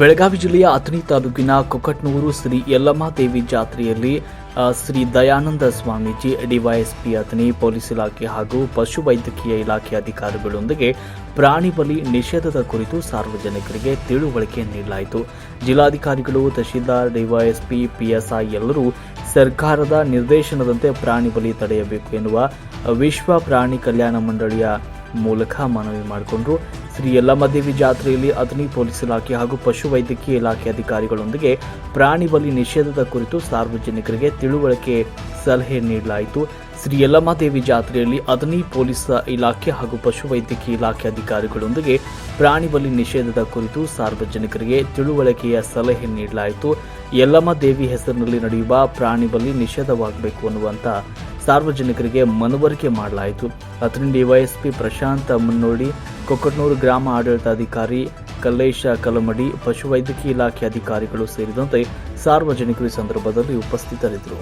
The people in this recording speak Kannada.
ಬೆಳಗಾವಿ ಜಿಲ್ಲೆಯ ಅಥಣಿ ತಾಲೂಕಿನ ಕೊಕಟ್ನೂರು ಶ್ರೀ ಯಲ್ಲಮ್ಮ ದೇವಿ ಜಾತ್ರೆಯಲ್ಲಿ ಶ್ರೀ ದಯಾನಂದ ಸ್ವಾಮೀಜಿ, ಡಿವೈಎಸ್ಪಿ ಅಥಣಿ ಪೊಲೀಸ್ ಇಲಾಖೆ ಹಾಗೂ ಪಶುವೈದ್ಯಕೀಯ ಇಲಾಖೆ ಅಧಿಕಾರಿಗಳೊಂದಿಗೆ ಪ್ರಾಣಿ ಬಲಿ ನಿಷೇಧದ ಕುರಿತು ಸಾರ್ವಜನಿಕರಿಗೆ ತಿಳುವಳಿಕೆ ನೀಡಲಾಯಿತು. ಜಿಲ್ಲಾಧಿಕಾರಿಗಳು, ತಹಶೀಲ್ದಾರ್, ಡಿವೈಎಸ್ಪಿ, ಪಿಎಸ್ಐ ಎಲ್ಲರೂ ಸರ್ಕಾರದ ನಿರ್ದೇಶನದಂತೆ ಪ್ರಾಣಿ ಬಲಿ ತಡೆಯಬೇಕು ಎನ್ನುವ ವಿಶ್ವ ಪ್ರಾಣಿ ಕಲ್ಯಾಣ ಮಂಡಳಿಯ ಮೂಲಕ ಮನವಿ ಮಾಡಿಕೊಂಡ್ರು. ಶ್ರೀ ಯಲ್ಲಮ್ಮದೇವಿ ಜಾತ್ರೆಯಲ್ಲಿ ಅಥಣಿ ಪೊಲೀಸ್ ಇಲಾಖೆ ಹಾಗೂ ಪಶುವೈದ್ಯಕೀಯ ಇಲಾಖೆ ಅಧಿಕಾರಿಗಳೊಂದಿಗೆ ಪ್ರಾಣಿ ಬಲಿ ನಿಷೇಧದ ಕುರಿತು ಸಾರ್ವಜನಿಕರಿಗೆ ತಿಳುವಳಿಕೆ ಸಲಹೆ ನೀಡಲಾಯಿತು. ಶ್ರೀ ಯಲ್ಲಮ್ಮದೇವಿ ಜಾತ್ರೆಯಲ್ಲಿ ಅಥಣಿ ಪೊಲೀಸ್ ಇಲಾಖೆ ಹಾಗೂ ಪಶುವೈದ್ಯಕೀಯ ಇಲಾಖೆ ಅಧಿಕಾರಿಗಳೊಂದಿಗೆ ಪ್ರಾಣಿ ಬಲಿ ನಿಷೇಧದ ಕುರಿತು ಸಾರ್ವಜನಿಕರಿಗೆ ತಿಳುವಳಿಕೆಯ ಸಲಹೆ ನೀಡಲಾಯಿತು. ಯಲ್ಲಮ್ಮ ದೇವಿ ಹೆಸರಿನಲ್ಲಿ ನಡೆಯುವ ಪ್ರಾಣಿ ಬಲಿ ನಿಷೇಧವಾಗಬೇಕು ಅನ್ನುವಂಥ ಸಾರ್ವಜನಿಕರಿಗೆ ಮನವರಿಕೆ ಮಾಡಲಾಯಿತು. ಅದರಿಂದ ಡಿವೈಎಸ್ಪಿ ಪ್ರಶಾಂತ್ ಮುನ್ನೋಡಿ ಕೊಕ್ಕಟ್ನೂರು ಗ್ರಾಮ ಆಡಳಿತಾಧಿಕಾರಿ ಕಲ್ಲೇಶ ಕಲಮಡಿ, ಪಶುವೈದ್ಯಕೀಯ ಇಲಾಖೆ ಅಧಿಕಾರಿಗಳು ಸೇರಿದಂತೆ ಸಾರ್ವಜನಿಕರು ಸಂದರ್ಭದಲ್ಲಿ ಉಪಸ್ಥಿತರಿದ್ದರು.